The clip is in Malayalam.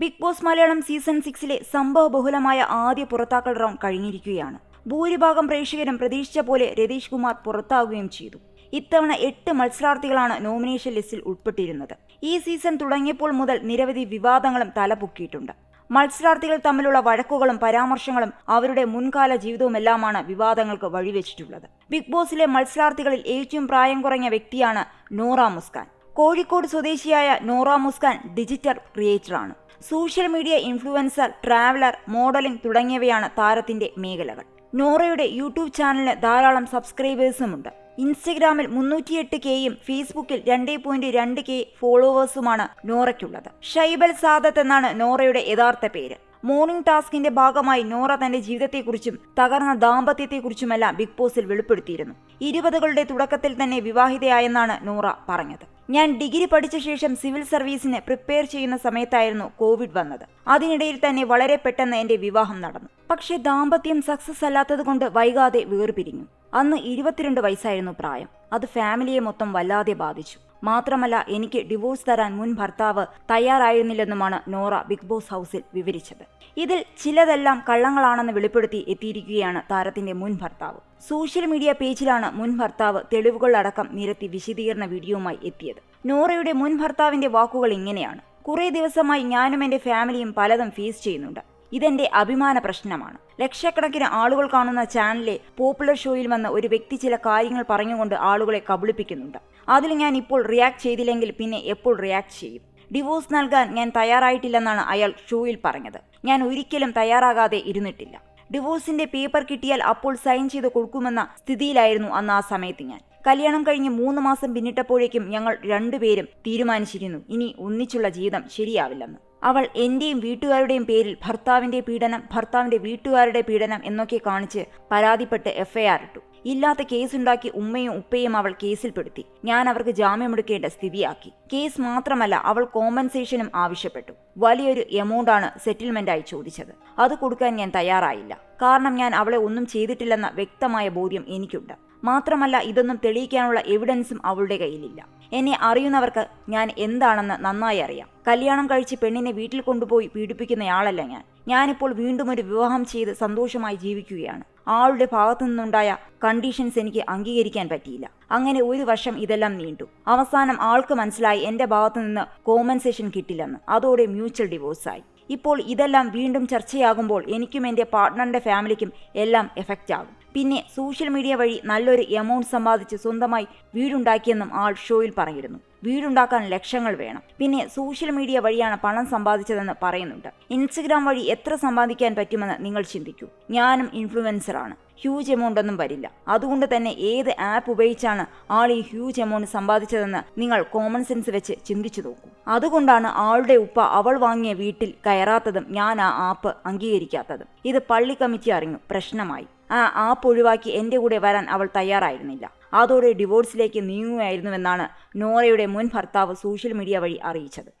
ബിഗ് ബോസ് മലയാളം സീസൺ സിക്സിലെ സംഭവ ബഹുലമായ ആദ്യ പുറത്താക്കൽ റൗണ്ട് കഴിഞ്ഞിരിക്കുകയാണ്. ഭൂരിഭാഗം പ്രേക്ഷകരും പ്രതീക്ഷിച്ച പോലെ രതീഷ് കുമാർ പുറത്താവുകയും ചെയ്തു. ഇത്തവണ എട്ട് മത്സരാർത്ഥികളാണ് നോമിനേഷൻ ലിസ്റ്റിൽ ഉൾപ്പെട്ടിരുന്നത്. ഈ സീസൺ തുടങ്ങിയപ്പോൾ മുതൽ നിരവധി വിവാദങ്ങളും തലപൊക്കിയിട്ടുണ്ട്. മത്സരാർത്ഥികൾ തമ്മിലുള്ള വഴക്കുകളും പരാമർശങ്ങളും അവരുടെ മുൻകാല ജീവിതവുമെല്ലാമാണ് വിവാദങ്ങൾക്ക് വഴിവെച്ചിട്ടുള്ളത്. ബിഗ് ബോസിലെ മത്സരാർത്ഥികളിൽ ഏറ്റവും പ്രായം കുറഞ്ഞ വ്യക്തിയാണ് നോറ മുസ്കാൻ. കോഴിക്കോട് സ്വദേശിയായ Nora Muskan digital ക്രിയേറ്ററാണ്. Social media influencer traveller modelling തുടങ്ങിയവയാണ് താരത്തിന്റെ മേഖലകൾ. നോറയുടെ യൂട്യൂബ് ചാനലിന് ധാരാളം സബ്സ്ക്രൈബേഴ്സുമുണ്ട്. ഇൻസ്റ്റഗ്രാമിൽ മുന്നൂറ്റിയെട്ട് കെയും ഫേസ്ബുക്കിൽ രണ്ടേ പോയിന്റ് രണ്ട് കെ ഫോളോവേഴ്സുമാണ് നോറയ്ക്കുള്ളത്. ഷൈബൽ സാദത്ത് എന്നാണ് നോറയുടെ യഥാർത്ഥ പേര്. മോർണിംഗ് ടാസ്കിന്റെ ഭാഗമായി നോറ തന്റെ ജീവിതത്തെക്കുറിച്ചും തകർന്ന ദാമ്പത്യത്തെക്കുറിച്ചുമെല്ലാം ബിഗ് ബോസിൽ വെളിപ്പെടുത്തിയിരുന്നു. ഇരുപതുകളുടെ തുടക്കത്തിൽ തന്നെ വിവാഹിതയായെന്നാണ് നോറ പറഞ്ഞത്. ഞാൻ ഡിഗ്രി പഠിച്ച ശേഷം സിവിൽ സർവീസിന് പ്രിപ്പയർ ചെയ്യുന്ന സമയത്തായിരുന്നു കോവിഡ് വന്നത്. അതിനിടയിൽ തന്നെ വളരെ പെട്ടെന്ന് എന്റെ വിവാഹം നടന്നു. പക്ഷേ ദാമ്പത്യം സക്സസ് അല്ലാത്തതുകൊണ്ട് വൈകാതെ വേർപിരിഞ്ഞു. അന്ന് ഇരുപത്തിരണ്ട് വയസ്സായിരുന്നു പ്രായം. അത് ഫാമിലിയെ മൊത്തം വല്ലാതെ ബാധിച്ചു. മാത്രമല്ല എനിക്ക് ഡിവോഴ്സ് തരാൻ മുൻ ഭർത്താവ് തയ്യാറായിരുന്നില്ലെന്നുമാണ് നോറ ബിഗ് ബോസ് ഹൗസിൽ വിവരിച്ചത്. ഇതിൽ ചിലതെല്ലാം കള്ളങ്ങളാണെന്ന് വെളിപ്പെടുത്തി എത്തിയിരിക്കുകയാണ് താരത്തിന്റെ മുൻ ഭർത്താവ്. സോഷ്യൽ മീഡിയ പേജിലാണ് മുൻ ഭർത്താവ് തെളിവുകൾ അടക്കം നിരത്തി വിശദീകരണ വീഡിയോയുമായി എത്തിയത്. നോറയുടെ മുൻ ഭർത്താവിന്റെ വാക്കുകൾ ഇങ്ങനെയാണ്. കുറേ ദിവസമായി ഞാനും എന്റെ ഫാമിലിയും പലതും ഫേസ് ചെയ്യുന്നുണ്ട്. ഇതെന്റെ അഭിമാന പ്രശ്നമാണ്. ലക്ഷക്കണക്കിന് ആളുകൾ കാണുന്ന ചാനലിലെ പോപ്പുലർ ഷോയിൽ വന്ന ഒരു വ്യക്തി ചില കാര്യങ്ങൾ പറഞ്ഞുകൊണ്ട് ആളുകളെ കബളിപ്പിക്കുന്നുണ്ട്. അതിൽ ഞാൻ ഇപ്പോൾ റിയാക്ട് ചെയ്തില്ലെങ്കിൽ പിന്നെ എപ്പോൾ റിയാക്ട് ചെയ്യും? ഡിവോഴ്സ് നൽകാൻ ഞാൻ തയ്യാറായിട്ടില്ലെന്നാണ് അയാൾ ഷോയിൽ പറഞ്ഞത്. ഞാൻ ഒരിക്കലും തയ്യാറാകാതെ ഇരുന്നിട്ടില്ല. ഡിവോഴ്സിന്റെ പേപ്പർ കിട്ടിയാൽ അപ്പോൾ സൈൻ ചെയ്ത് കൊടുക്കുമെന്ന സ്ഥിതിയിലായിരുന്നു അന്ന് ആ സമയത്ത് ഞാൻ. കല്യാണം കഴിഞ്ഞ് മൂന്ന് മാസം പിന്നിട്ടപ്പോഴേക്കും ഞങ്ങൾ രണ്ടുപേരും തീരുമാനിച്ചിരുന്നു. ഇനി ഒന്നിച്ചുള്ള ജീവിതം ശരിയാവില്ലെന്ന്. അവൾ എന്റെയും വീട്ടുകാരുടെയും പേരിൽ ഭർത്താവിന്റെ പീഡനം ഭർത്താവിന്റെ വീട്ടുകാരുടെ പീഡനം എന്നൊക്കെ കാണിച്ച് പരാതിപ്പെട്ട് എഫ്ഐആർ ഇട്ടു. ഇല്ലാത്ത കേസുണ്ടാക്കി ഉമ്മയും ഉപ്പയും അവൾ കേസിൽപ്പെടുത്തി ഞാൻ അവർക്ക് ജാമ്യമെടുക്കേണ്ട സ്ഥിതിയാക്കി. കേസ് മാത്രമല്ല അവൾ കോമ്പൻസേഷനും ആവശ്യപ്പെട്ടു. വലിയൊരു എമൗണ്ടാണ് സെറ്റിൽമെന്റായി ചോദിച്ചത്. അത് കൊടുക്കാൻ ഞാൻ തയ്യാറായില്ല. കാരണം ഞാൻ അവളെ ഒന്നും ചെയ്തിട്ടില്ലെന്ന വ്യക്തമായ ബോധ്യം എനിക്കുണ്ട്. മാത്രമല്ല ഇതൊന്നും തെളിയിക്കാനുള്ള എവിഡൻസും അവളുടെ കയ്യിലില്ല. എന്നെ അറിയുന്നവർക്ക് ഞാൻ എന്താണെന്ന് നന്നായി അറിയാം. കല്യാണം കഴിച്ച് പെണ്ണിനെ വീട്ടിൽ കൊണ്ടുപോയി പീഡിപ്പിക്കുന്നയാളല്ല ഞാൻ. ഞാനിപ്പോൾ വീണ്ടും ഒരു വിവാഹം ചെയ്ത് സന്തോഷമായി ജീവിക്കുകയാണ്. ആളുടെ ഭാഗത്തു നിന്നുണ്ടായ കണ്ടീഷൻസ് എനിക്ക് അംഗീകരിക്കാൻ പറ്റിയില്ല. അങ്ങനെ ഒരു വർഷം ഇതെല്ലാം നീണ്ടു. അവസാനം ആൾക്ക് മനസ്സിലായി എന്റെ ഭാഗത്തു നിന്ന് കോമ്പൻസേഷൻ കിട്ടില്ലെന്ന്. അതോടെ മ്യൂച്വൽ ഡിവോഴ്സായി ഇപ്പോൾ ഇതെല്ലാം വീണ്ടും ചർച്ചയാകുമ്പോൾ എനിക്കും എന്റെ പാർട്ട്ണറിന്റെ ഫാമിലിക്കും എല്ലാം എഫക്റ്റ് ആകും. പിന്നെ സോഷ്യൽ മീഡിയ വഴി നല്ലൊരു എമൗണ്ട് സമ്പാദിച്ച് സ്വന്തമായി വീടുണ്ടാക്കിയെന്നും ആൾ ഷോയിൽ പറഞ്ഞിരുന്നു വീടുണ്ടാക്കാൻ ലക്ഷങ്ങൾ വേണം. പിന്നെ സോഷ്യൽ മീഡിയ വഴിയാണ് പണം സമ്പാദിച്ചതെന്ന് പറയുന്നുണ്ട്. ഇൻസ്റ്റഗ്രാം വഴി എത്ര സമ്പാദിക്കാൻ പറ്റുമെന്ന് നിങ്ങൾ ചിന്തിക്കൂ. ഞാനും ഇൻഫ്ലുവൻസറാണ് ഹ്യൂജ് എമൗണ്ട് ഒന്നും വരില്ല. അതുകൊണ്ട് തന്നെ ഏത് ആപ്പ് ഉപയോഗിച്ചാണ് ആൾ ഈ ഹ്യൂജ് എമൗണ്ട് സമ്പാദിച്ചതെന്ന് നിങ്ങൾ കോമൺ സെൻസ് വെച്ച് ചിന്തിച്ചു നോക്കൂ. അതുകൊണ്ടാണ് ആളുടെ ഉപ്പ അവൾ വാങ്ങിയ വീട്ടിൽ കയറാത്തതും ഞാൻ ആ ആപ്പ് അംഗീകരിക്കാത്തതും. ഇത് പള്ളി കമ്മിറ്റി അറിഞ്ഞു. പ്രശ്നമായി. ആ ആപ്പ് ഒഴിവാക്കി എന്റെ കൂടെ വരാൻ അവൾ തയ്യാറായിരുന്നില്ല. അതോടെ ഡിവോഴ്സിലേക്ക് നീങ്ങുകയായിരുന്നുവെന്നാണ് നോറയുടെ മുൻ ഭർത്താവ് സോഷ്യൽ മീഡിയ വഴി അറിയിച്ചത്.